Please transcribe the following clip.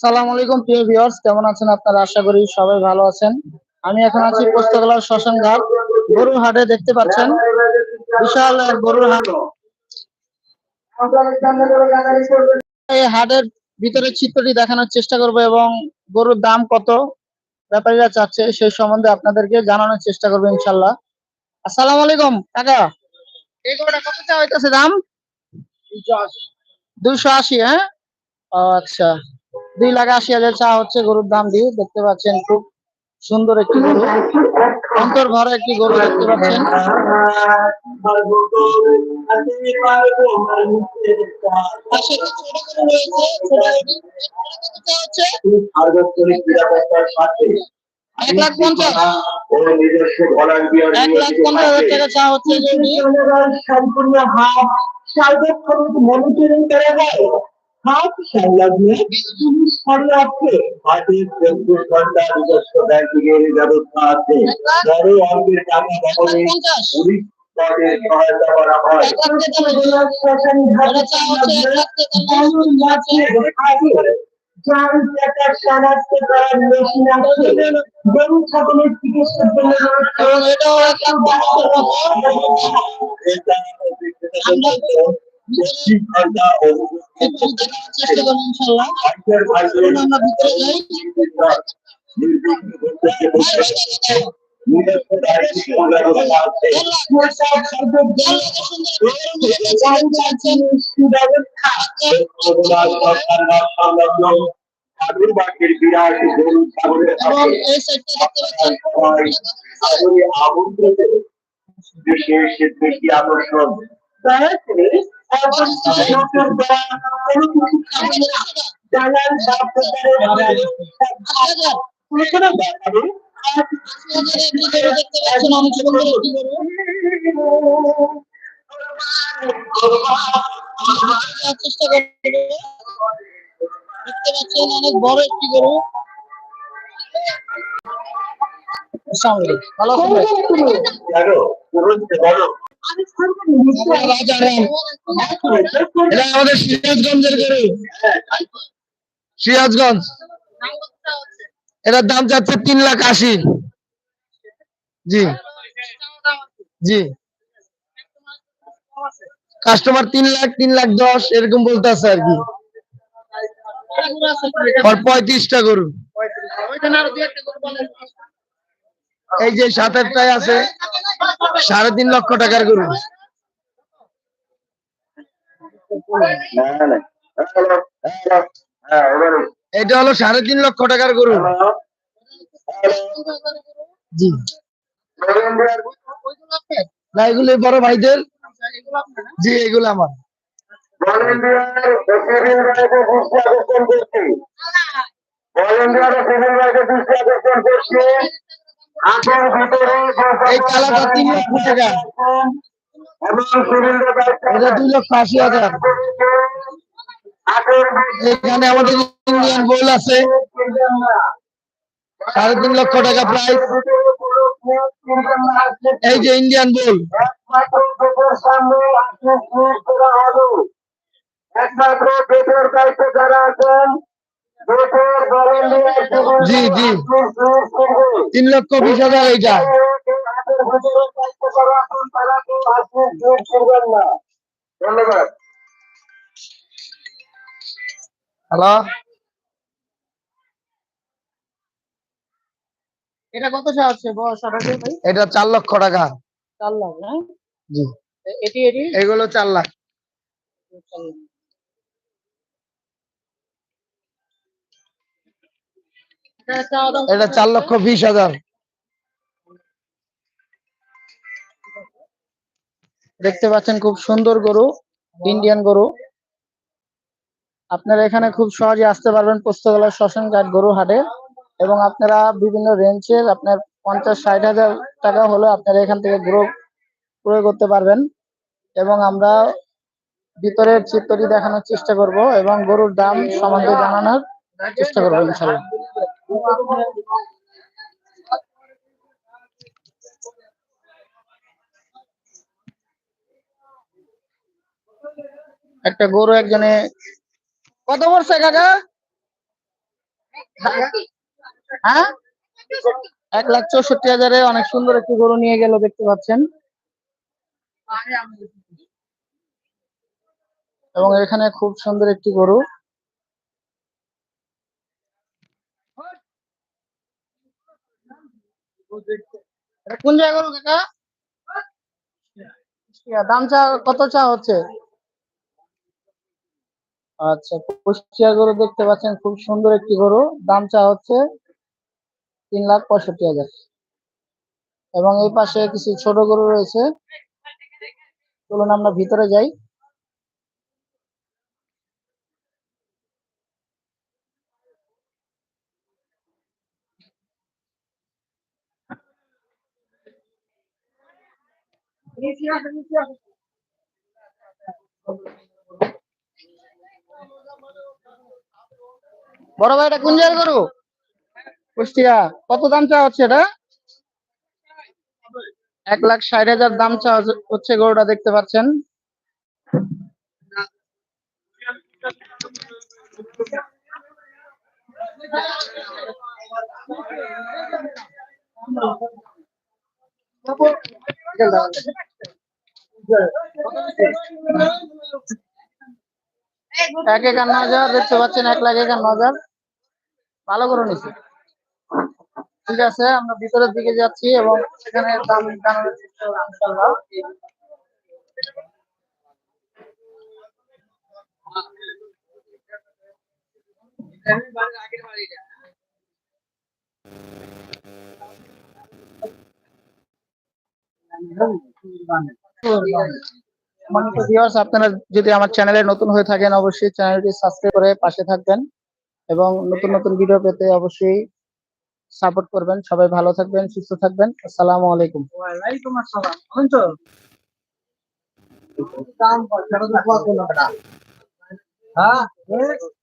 সালাম আলাইকুম প্রিয় ভিউয়ার্স কেমন আছেন আপনারা? আশা করি সবাই ভালো আছেন। আমি এখন আছি পোস্তগোলার শ্মশান ঘাট গরুর হাটে দেখতে পাচ্ছেন। বিশাল এক গরুর হাট এই হাটের ভিতরে চিত্রটি দেখানোর চেষ্টা করব এবং গরুর দাম কত ব্যাপারীরা চাচ্ছে সেই সম্বন্ধে আপনাদেরকে জানানোর চেষ্টা করব ইনশাল্লাহ আসসালামু আলাইকুম কাকা। এই গরুটা কত চা হইতেছে দাম? দুইশো আশি হ্যাঁ? ও আচ্ছা। দুই লাখ আশি হাজার চা হচ্ছে গরুর দাম দিয়ে দেখতে পাচ্ছেন খুব সুন্দর একটি গরু। অন্তর ভরা একটি গরু দেখতে পাচ্ছেন। এক লাখ পঞ্চাশ। এক লাখ পনেরো হাজার টাকা চা হচ্ছে সার্বক্ষণিক মনিটরিং করা যায় হাত সংলগ্ন পুলিশ ফাঁড়ি আছে। হাতের চব্বিশ ঘণ্টা নিজস্ব ব্যাংকিংয়ের ব্যবস্থা আছে। বড় অঙ্কের টাকা পুলিশ সহায়তা করা হয়। যার টাকা শনাক্ত করার মেশিন আছে গরু ছাগলের চিকিৎসার জন্য আমরা ভিতরে যাই। বিরাট গরু ছাগলের এবং এই সাইডটা দেখতে পাচ্ছেন আমন্ত্রিত বিশেষ ব্যক্তি আকর্ষণ দয়া করে এখন নতুন দেওয়া কোনো কিছু দেখতে পাচ্ছেন অনেক সুন্দর একটি গরু চেষ্টা করব দেখতে পাচ্ছেন অনেক বড় একটি গরু ভালো এটা আমাদের সিরাজগঞ্জের গরু। সিরাজগঞ্জ। এটার দাম যাচ্ছে তিন লাখ আশি জি জি কাস্টমার তিন লাখ তিন লাখ দশ এরকম বলতেছে আর কি পঁয়ত্রিশটা গরু এই যে সাত আটটায় আছে সাড়ে তিন লক্ষ টাকার গরু হ্যাঁ, এটা হলো সাড়ে তিন লক্ষ টাকার গরু। জি। না এগুলো বড় ভাইদের। জি এগুলো আমার। এই কালাটা তিন লক্ষ টাকা। এটা দুই লক্ষ আশি হাজার। এখানে আমাদের ইন্ডিয়ান বোল আছে। সাড়ে তিন লক্ষ টাকা প্রাইস এই যে ইন্ডিয়ান সিভিল জি, জি। তিন লক্ষ বিশ হাজার এইটা। ধন্যবাদ। হ্যালো এটা কত আছে? সারাটি ভাই। এটা চার লক্ষ টাকা। চার লাখ না? জি। এটি এটি? এগুলো চার লাখ। এটা চার লক্ষ বিশ হাজার। দেখতে পাচ্ছেন খুব সুন্দর গরু ইন্ডিয়ান গরু। আপনারা এখানে খুব সহজে আসতে পারবেন পোস্তগোলা শ্মশান ঘাট গরু হাটে এবং আপনারা বিভিন্ন রেঞ্জের আপনার পঞ্চাশ, ষাট হাজার টাকা হলে আপনারা এখান থেকে গরু ক্রয় করতে পারবেন। এবং আমরা ভিতরের চিত্রটি দেখানোর চেষ্টা করব এবং গরুর দাম সম্বন্ধে জানানোর চেষ্টা করব ইনশাল্লাহ একটা গরু একজনে কত পড়ছে কাকা? হ্যাঁ? এক লাখ চৌষট্টি হাজারে অনেক সুন্দর একটি গরু নিয়ে গেল, দেখতে পাচ্ছেন। এবং এখানে খুব সুন্দর একটি গরু। কোন জায়গা গরু কাকা? দাম চা, কত চা হচ্ছে? আচ্ছা কুষ্টিয়া গরু দেখতে পাচ্ছেন, খুব সুন্দর একটি গরু। দাম চা হচ্ছে তিন লাখ পঁয়ষট্টি হাজার। এবং এই পাশে কিছু ছোট গরু রয়েছে। চলুন আমরা ভিতরে যাই। বড় ভাই এটা কোন জায়গার গরু? কুষ্টিয়া। কত দাম চা হচ্ছে এটা? এক লাখ ষাট হাজার দাম চা হচ্ছে গরুটা, দেখতে পাচ্ছেন। এক একান্ন হাজার, দেখতে পাচ্ছেন, এক লাখ একান্ন হাজার। ভালো করে নিছি। ঠিক আছে, আমরা ভিতরের দিকে যাচ্ছি এবং সেখানে দাম জানানোর চেষ্টা আপনারা যদি আমার চ্যানেলে নতুন হয়ে থাকেন, অবশ্যই চ্যানেলটি সাবস্ক্রাইব করে পাশে থাকবেন। এবং নতুন নতুন ভিডিও পেতে অবশ্যই সাপোর্ট করবেন। সবাই ভালো থাকবেন সুস্থ থাকবেন। আসসালামু আলাইকুম। ওয়ালাইকুম আসসালাম। কাম হ্যাঁ?